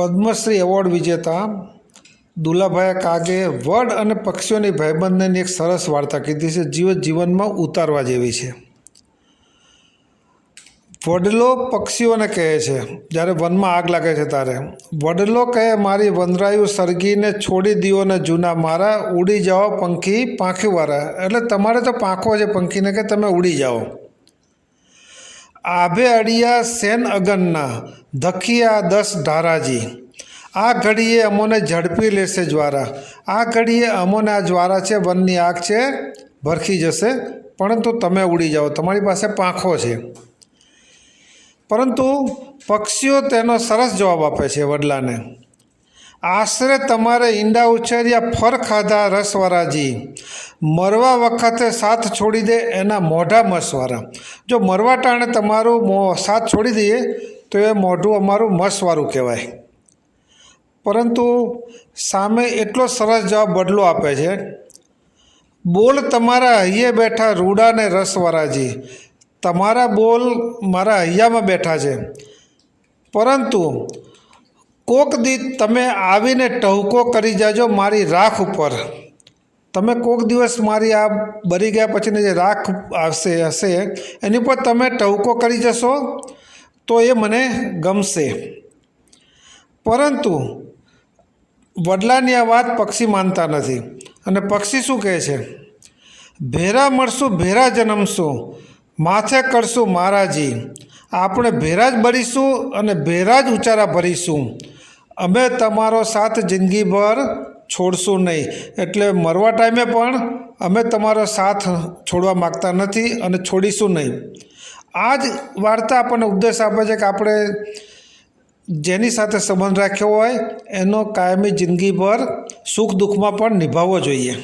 Padmashri award વિજેતા દુલાભાઈ કાગે વડ અને પક્ષીઓની ભાઈબંધની એક સરસ વાર્તા કીધી છે, જીવ જીવનમાં ઉતારવા જેવી છે. વડલો પક્ષીઓને કહે છે, જ્યારે વનમાં આગ લાગે છે ત્યારે, વડલો કહે, મારી વંદરાયું સરગીને છોડી દીઓ ને જૂના મારા, ઉડી જાઓ પંખી પાંખીવાળા. એટલે તમારે તો પાંખો છે પંખીને કે તમે ઉડી જાઓ. આભે અડિયા સેન અગનના ધખિયા દસ ધારાજી. આ ઘડીએ અમોને ઝડપી લેશે જ્વારા. આ ઘડીએ અમોને આ જ્વારા છે, વનની આગ છે, ભરખી જશે. પરંતુ તમે ઉડી જાઓ. તમારી પાસે પાંખો છે. પરંતુ પક્ષીઓ તેનો સરસ જવાબ આપે છે વડલાને. આશરે તમારે ઈંડા ઉછેર્યા ફર ખાધા રસવારાજી. મરવા વખતે સાથ છોડી દે એના મોઢા મસવાળા જો મરવા ટાણે તમારું મો સાથ છોડી દઈએ, તો એ મોઢું અમારું મસવાળું કહેવાય. પરંતુ સામે એટલો સરસ જવાબ બદલો આપે છે, બોલ તમારા હૈયે બેઠા રૂડા ને રસવારાજી. તમારા બોલ મારા હૈયામાં બેઠા છે. પરંતુ કોક દી તમે આવીને ટહુકો કરી જાજો મારી રાખ ઉપર. તમે કોઈક દિવસ મારી આ બરી ગયા પછીની જે રાખ આવશે, હશે, એની પર તમે ટહુકો કરી જશો, તો એ મને ગમશે. પરંતુ વડલાની આ વાત પક્ષી માનતા નથી. અને પક્ષી શું કહે છે? ભેરા મળશું ભેરા જન્મશું, માથે કરશું મહારાજી આપણે ભેરા જ બળીશું અને ભેરા જ ઉચારા ભરીશું. અમે તમારો સાથ જિંદગીભર છોડશું નહીં. એટલે મરવા ટાઈમે પણ અમે તમારો સાથ છોડવા માગતા નથી અને છોડીશું નહીં. આ જ વાર્તા આપણને ઉપદેશ આપે છે કે આપણે જેની સાથે સંબંધ રાખ્યો હોય એનો કાયમી જિંદગીભર સુખ દુઃખમાં પણ નિભાવવો જોઈએ.